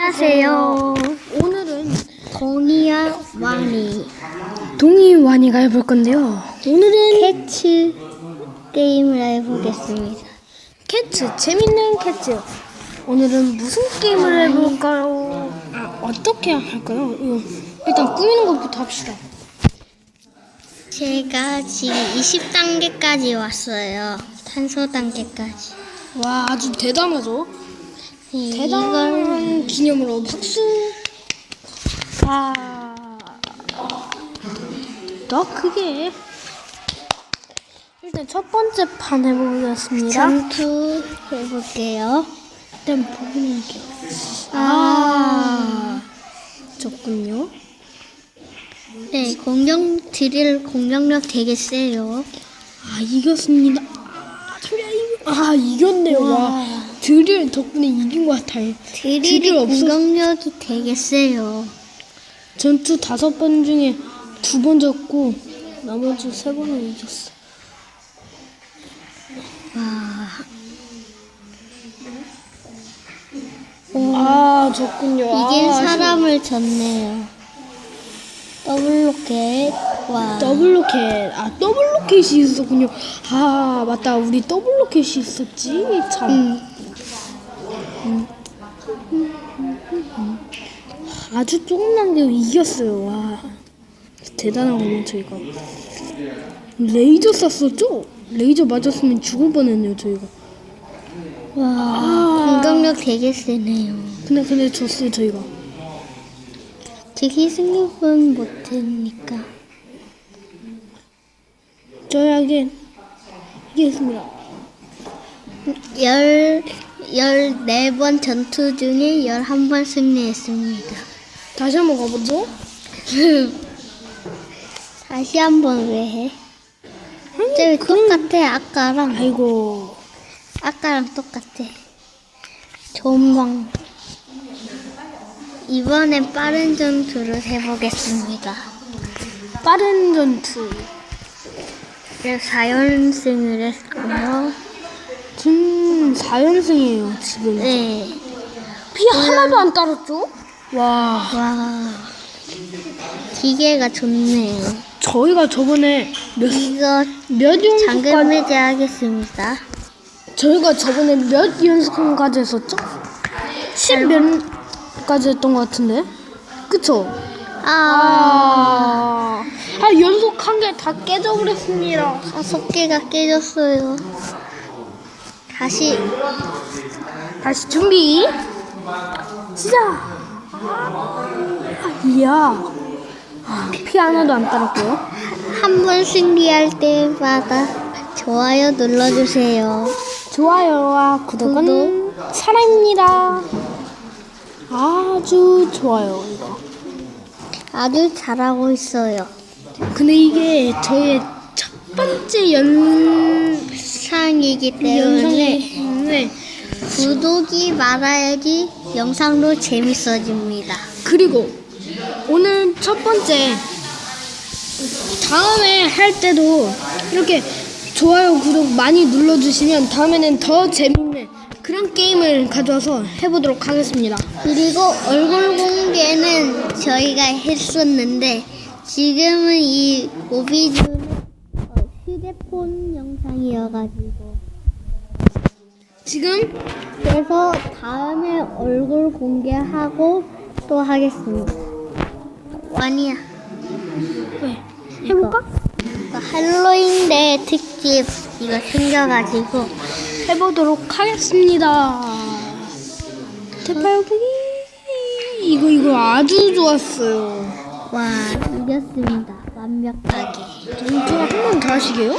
안녕하세요. 오늘은 동이야 와니 동이 와니가 해볼 건데요. 오늘은 캐치 게임을 해보겠습니다. 캐츠 재밌는 캐츠. 오늘은 무슨 게임을 해볼까요? 아 어떻게 할까요? 이거 일단 꾸미는 것부터 합시다. 제가 지금 20단계까지 왔어요. 탄소 단계까지. 와 아주 대단하죠? 대단한 기념으로 박수. 와. 더 크게. 일단 첫 번째 판 해보겠습니다. 전투 해볼게요. 일단 보기는 할게요. 아, 좋군요. 네, 공격 드릴 공격력 되게 세요. 아 이겼습니다. 아. 아 이겼네요. 와. 와. 드릴 덕분에 이긴 것 같아요. 드릴이 드릴 없었- 공격력이 되게 세요. 전투 다섯 번 중에 두 번 졌고 나머지 세 번은 이겼어. 와, 아 좋군요. 이긴 아, 사람을 졌네요. 더블 로켓. 와. 더블 로켓. 아 더블 로켓이 있었군요. 아 맞다. 우리 더블 로켓이 있었지. 참. 음, 아주 조금만데 이겼어요. 와 대단하군요 저희가. 레이저 쐈었죠? 레이저 맞았으면 죽을 뻔했네요 저희가. 와. 아. 공격력 되게 세네요. 근데 근데 졌어요 저희가. 되게 승급은 못했으니까. 저희에게 이겼습니다. 열, 열네 번 전투 중에 열한 번 승리했습니다. 다시 한번 가보죠. 다시 한번 왜 해? 저 똑같아, 아까랑. 아이고 아까랑 똑같아. 존망. 이번엔 빠른 전투를 해보겠습니다. 빠른 전투. 4연승을 했고요. 전 4연승이에요 지금. 네. 피 하나도 안 따랐죠? 와 와. 기계가 좋네요. 저희가 저번에 몇 이거 몇 잠금 연승까지 해제하겠습니다. 저희가 저번에 몇 연승까지 했었죠? 10몇까지 했던 것 같은데 그쵸? 아, 아, 아 연속 한개다 깨져버렸습니다. 다섯 개가 깨졌어요. 다시 다시 준비 시작. 아, 이야 아, 피 하나도 안 따랐고요. 한 번 승리할 때마다 좋아요 눌러주세요. 좋아요와 구독은 구독. 사랑입니다. 아주 좋아요 이거. 아주 잘하고 있어요. 근데 이게 저의 첫 번째 연 상이기 때문에 영상에 구독이 많아야지 영상도 재밌어집니다. 그리고 오늘 첫 번째 다음에 할 때도 이렇게 좋아요 구독 많이 눌러주시면 다음에는 더 재밌는 그런 게임을 가져와서 해보도록 하겠습니다. 그리고 얼굴 공개는 저희가 했었는데 지금은 이 휴대 폰 영상이어가지고 지금 그래서 다음에 얼굴 공개하고 또 하겠습니다. 완이야. 네, 해볼까? 이거 할로윈 데 특집 이거 생겨가지고 해보도록 하겠습니다. 대파요기 이거 이거 아주 좋았어요. 와 이겼습니다. 완벽하게. 전투 한번 더 하시게요?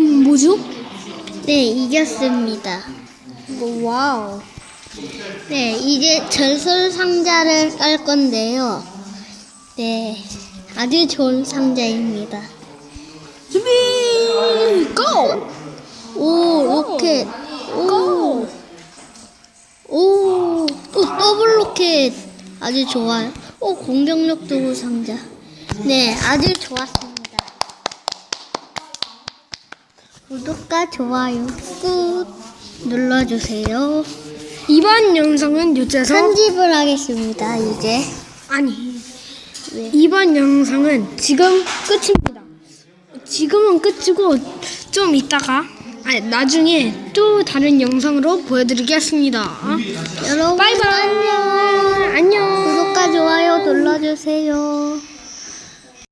음, 뭐죠? 네 이겼습니다. 이거 와우. 네, 이제 전설 상자를 깔 건데요. 네, 아주 좋은 상자입니다. 휘! 고! 오, 로켓. 오. 오, 오, 더블 로켓. 아주 좋아요. 오, 공격력 두고 상자. 네, 아주 좋았습니다. 구독과 좋아요 꾹 눌러주세요. 이번 영상은 유재석 편집을 하겠습니다, 이제. 아니 네. 이번 영상은 지금 끝입니다. 지금은 끝이고 좀 이따가 아니 나중에 또 다른 영상으로 보여드리겠습니다. 여러분 바이바이. 안녕. 안녕. 구독과 좋아요 눌러주세요.